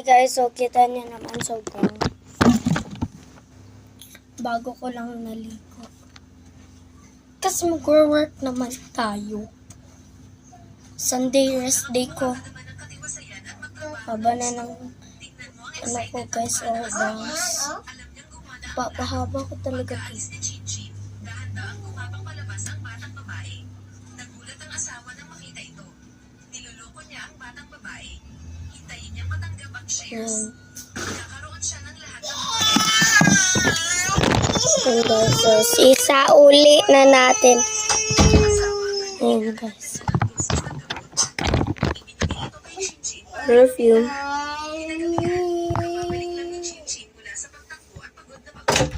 Hi guys, so kita niyo naman sobrang bago ko lang naligo. Kasi mag-work naman tayo. Sunday rest day ko. Haba na ng ano ko guys, oh guys. Papahaba ko talaga to. Yan. Kakaroon siya ng lahat ng Yan guys, so sisa uli na natin. Ayan guys. Perfume. Pabalik lang ni Chinchin mula sa pagtakbo at pagod na pagod.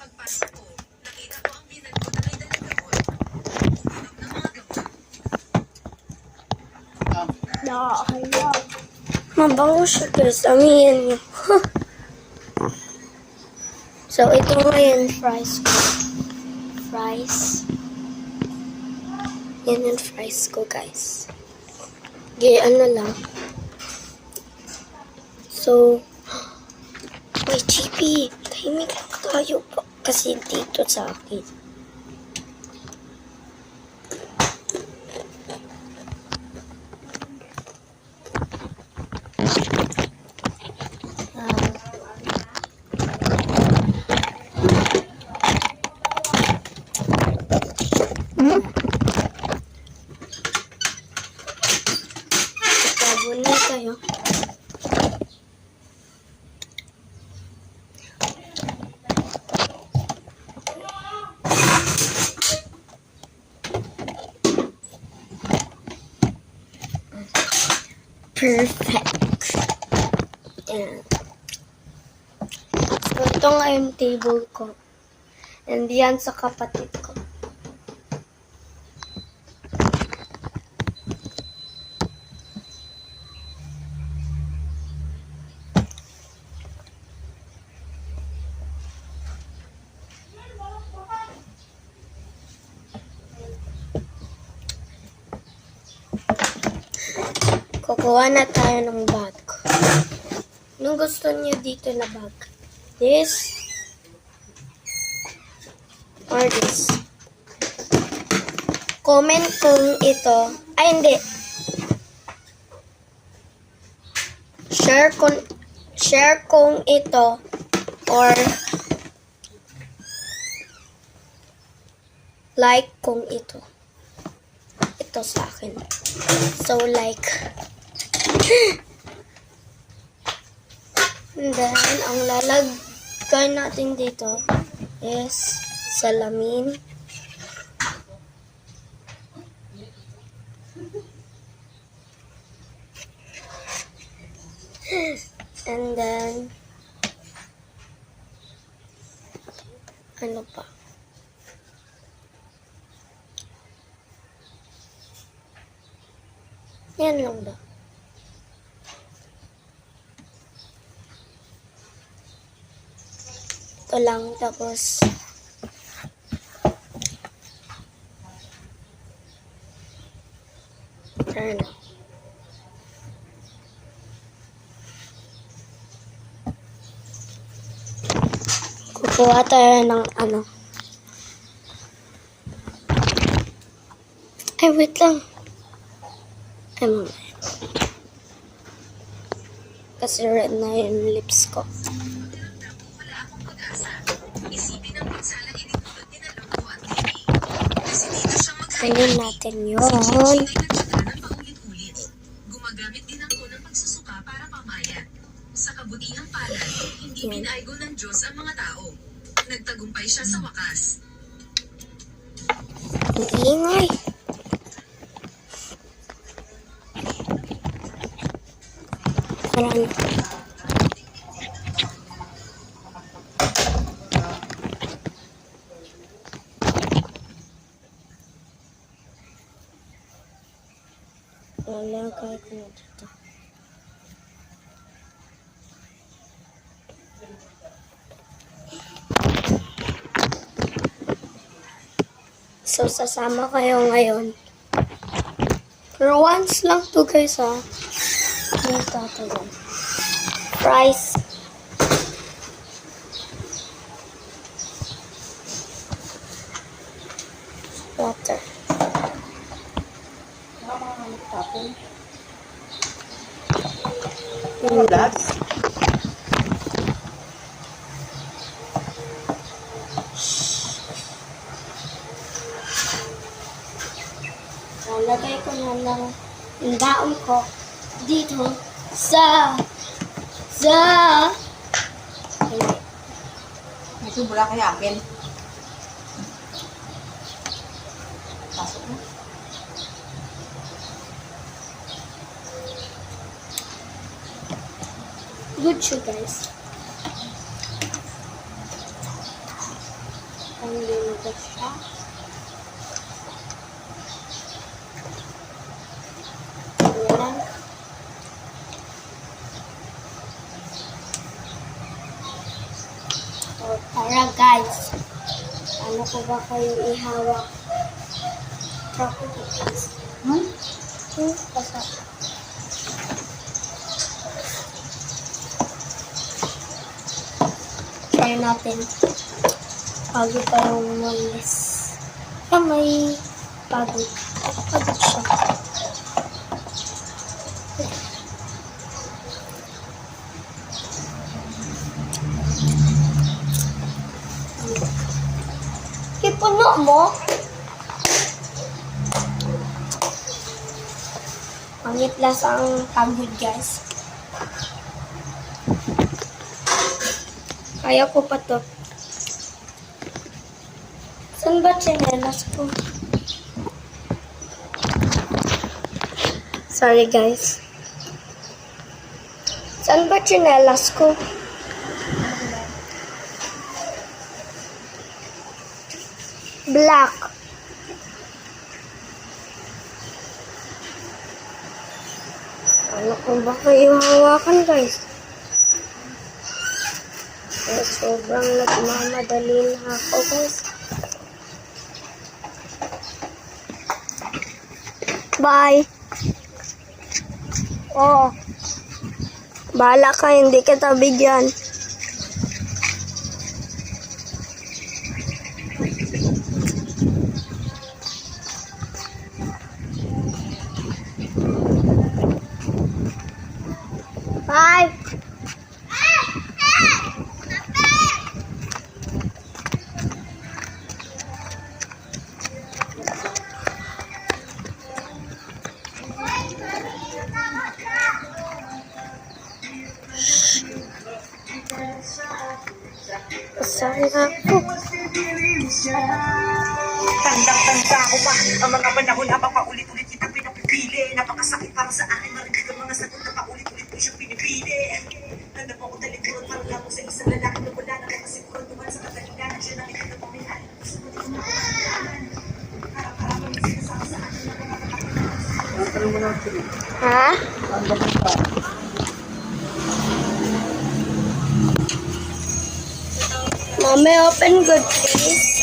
Pagpasok ko, nakita ko ang binan ko na may dalang gamot. Uminom ng mga gamot. Mabango siya guys. Amihan niyo. so, ito ngayon fries ko. Fries. Yan yung fries ko guys. Gayaan na lang. So, may chippy. Tahimik lang tayo. Kasi dito sa akin. Sabon na tayo. Perfect. Yan. So, ito nga yung table ko. And yan sa kapatid Kukuha na tayo ng bag. Anong gusto niyo dito na bag? This? Or this? Comment kung ito. Ay, hindi. Share kung, share kung ito or like kung ito. Ito sa akin. So, like. And then, ang lalagay natin dito is salamin. And then, ano pa? Yan lang ba? Ito lang, tapos ano? Kukuha tayo ng ano. Ay, wait lang. Ay, mamaya. Kasi red na yung lips ko. Mag-highlight. natin yun. Gumagamit din ako ng pagsusuka para pamayan. Sa kabutihang palad, hindi Yan. pinaigo ng Diyos ang mga tao. Nagtagumpay siya sa wakas. Ang ingay. Parang Lalagay ko na dito. So, sasama kayo ngayon. Pero once lang to guys ha. Hindi tatagal. fries. Water. Ulas. Lalagay ko na lang yung daon ko dito sa sa. Ito bula kaya akin. Pasok mo. Good siya guys. Ang limugas siya. Ayan. So, guys. Ano ko ba kayo ihawak? Chocolate guys. Hmm? Hmm. Try natin. Bago pa yung malis. Ah, may pagod. Pagod siya. Ipuno mo? Pangit lasa ang pagod, guys. Kaya ko pa to. Saan ba chinelas ko? Sorry guys. Saan ba chinelas ko? Black. Ano ko ba kayo hawakan guys? Eh, sobrang nagmamadali na ako, guys. Bye. Oo. Bahala ka, hindi kita bigyan. Na ako. Tandang-tanda ko pa ang mga panahon habang paulit-ulit kitang pinapipili. Napakasakit para sa akin marinig ang mga sagot na paulit-ulit ko siyang pinipili. Nandang ako talikuran para lamang sa isang lalaki na wala na makasiguro tuman sa katalingan. Siya nakikita ko minahal. Ha? Mommy, open good, please.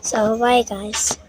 So, bye, guys.